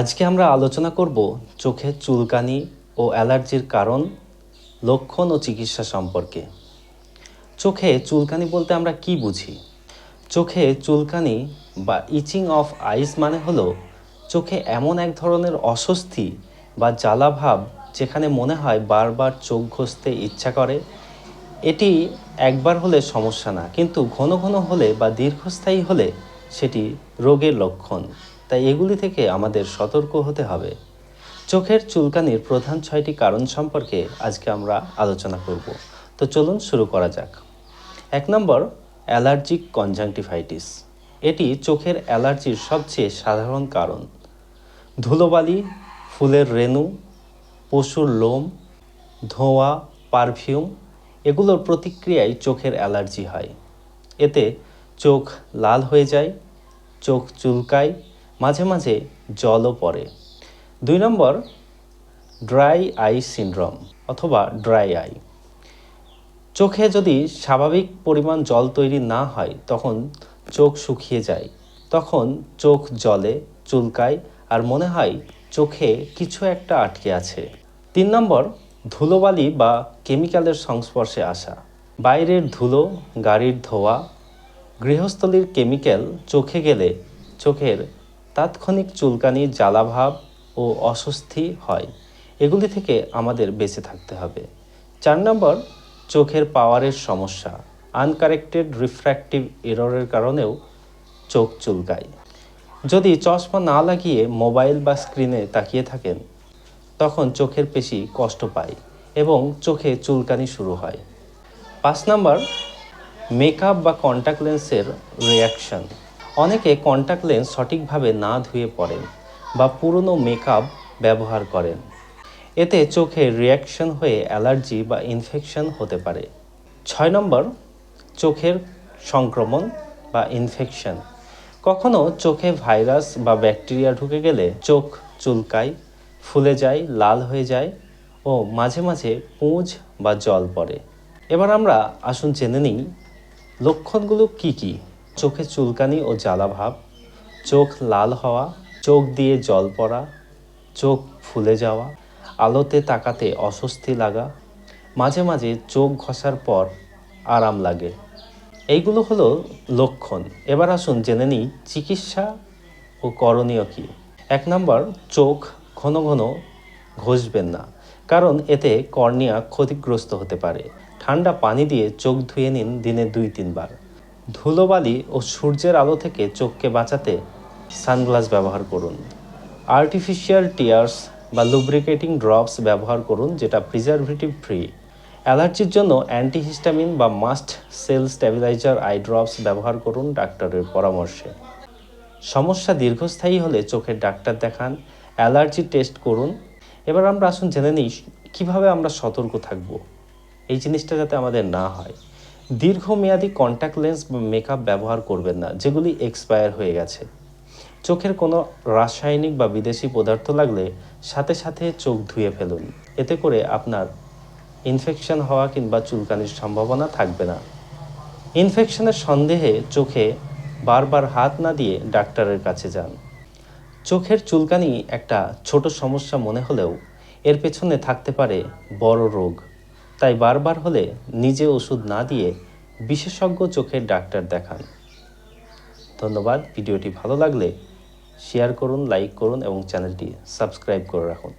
আজকে আমরা আলোচনা করব চোখের চুলকানি ও অ্যালার্জির কারণ, লক্ষণ ও চিকিৎসা সম্পর্কে। চোখে চুলকানি বলতে আমরা কি বুঝি? চোখে চুলকানি বা ইচিং অফ আইস মানে হলো চোখে এমন এক ধরনের অস্বস্তি বা জ্বালাভাব যেখানে মনে হয় বারবার চোখ ঘষতে ইচ্ছা করে। এটি একবার হলে সমস্যা না, কিন্তু ঘন ঘন হলে বা দীর্ঘস্থায়ী হলে সেটি রোগের লক্ষণ। তাই এগুলি থেকে আমাদের সতর্ক হতে হবে। চোখের চুলকানির প্রধান ছয়টি কারণ সম্পর্কে আজকে আমরা আলোচনা করব। তো চলুন শুরু করা যাক। এক নম্বর, অ্যালার্জিক কনজাংটিভাইটিস। এটি চোখের অ্যালার্জির সবচেয়ে সাধারণ কারণ। ধুলোবালি, ফুলের রেণু, পশুর লোম, ধোঁয়া, পারফিউম, এগুলোর প্রতিক্রিয়ায় চোখের অ্যালার্জি হয়। এতে চোখ লাল হয়ে যায়, চোখ চুলকায় মাঝে মাঝে জলও পড়ে। দুই নম্বর, ড্রাই আই সিনড্রোম অথবা ড্রাই আই। চোখে যদি স্বাভাবিক পরিমাণ জল তৈরি না হয়, তখন চোখ শুকিয়ে যায়। তখন চোখ জলে, চুলকায় আর মনে হয় চোখে কিছু একটা আটকে আছে। তিন নম্বর, ধুলোবালি বা কেমিক্যালের সংস্পর্শে আসা। বাইরের ধুলো, গাড়ির ধোয়া, গৃহস্থলীর কেমিক্যাল চোখে গেলে চোখের তাৎক্ষণিক চুলকানি, জ্বালাভাব ও অস্বস্তি হয়। এগুলি থেকে আমাদের বেঁচে থাকতে হবে। চার নম্বর, চোখের পাওয়ারের সমস্যা। আনকারেক্টেড রিফ্র্যাক্টিভ এররের কারণেও চোখ চুলকায়। যদি চশমা না লাগিয়ে মোবাইল বা স্ক্রিনে তাকিয়ে থাকেন, তখন চোখের পেশি কষ্ট পায় এবং চোখে চুলকানি শুরু হয়। পাঁচ নাম্বার, মেকআপ বা কন্ট্যাক্ট লেন্সের রিয়াকশন অনেকে কন্ট্যাক্ট লেন্স সঠিকভাবে না ধুয়ে পড়েন বা পুরনো মেকআপ ব্যবহার করেন। এতে চোখে রিয়াকশন হয়ে অ্যালার্জি বা ইনফেকশন হতে পারে। ছয় নম্বর, চোখের সংক্রমণ বা ইনফেকশন কখনো চোখে ভাইরাস বা ব্যাকটেরিয়া ঢুকে গেলে চোখ চুলকায়, ফুলে যায়, লাল হয়ে যায় ও মাঝে মাঝে পুঁজ বা জল পড়ে। এবার আমরা আসুন জেনে নিই লক্ষণগুলো কি কি? চোখে চুলকানি ও জ্বালাভাব চোখ লাল হওয়া, চোখ দিয়ে জল পড়া, চোখ ফুলে যাওয়া, আলোতে তাকাতে অস্বস্তি লাগা, মাঝে মাঝে চোখ ঘষার পর আরাম লাগে। এইগুলো হলো লক্ষণ। এবার আসুন জেনে নিই চিকিৎসা ও করণীয় কী। এক নম্বর, চোখ ঘন ঘন ঘষবেন না, কারণ এতে কর্নিয়া ক্ষতিগ্রস্ত হতে পারে। ঠান্ডা পানি দিয়ে চোখ ধুয়ে নিন দিনে দুই তিনবার। ধুলোবালি ও সূর্যের আলো থেকে চোখকে বাঁচাতে সানগ্লাস ব্যবহার করুন। আর্টিফিশিয়াল টিয়ার্স বা লুব্রিকেটিং ড্রপস ব্যবহার করুন, যেটা প্রিজারভেটিভ ফ্রি অ্যালার্জির জন্য অ্যান্টিহিস্টামিন বা mast cell stabiliser eye drops ব্যবহার করুন ডাক্তারের পরামর্শে। সমস্যা দীর্ঘস্থায়ী হলে চোখের ডাক্তার দেখান, অ্যালার্জি টেস্ট করুন। এবার আমরা আসুন জেনে নিই, কীভাবে আমরা সতর্ক থাকব? এই জিনিসটা যাতে আমাদের না হয়। দীর্ঘমেয়াদী কন্ট্যাক্ট লেন্স বা মেকআপ ব্যবহার করবেন না, যেগুলি এক্সপায়ার হয়ে গেছে। চোখের কোনো রাসায়নিক বা বিদেশি পদার্থ লাগলে সাথে সাথে চোখ ধুয়ে ফেলুন। এতে করে আপনার ইনফেকশন হওয়া কিংবা চুলকানির সম্ভাবনা থাকবে না। ইনফেকশনের সন্দেহে চোখে বারবার হাত না দিয়ে ডাক্তারের কাছে যান। চোখের চুলকানি একটা ছোট সমস্যা মনে হলেও এর পেছনে থাকতে পারে বড় রোগ। তাই বারবার হলে নিজে ওষুধ না দিয়ে বিশেষজ্ঞ চোখের ডাক্তার দেখান। ধন্যবাদ। ভিডিওটি ভালো লাগলে শেয়ার করুন লাইক করুন এবং চ্যানেলটি সাবস্ক্রাইব করে রাখুন।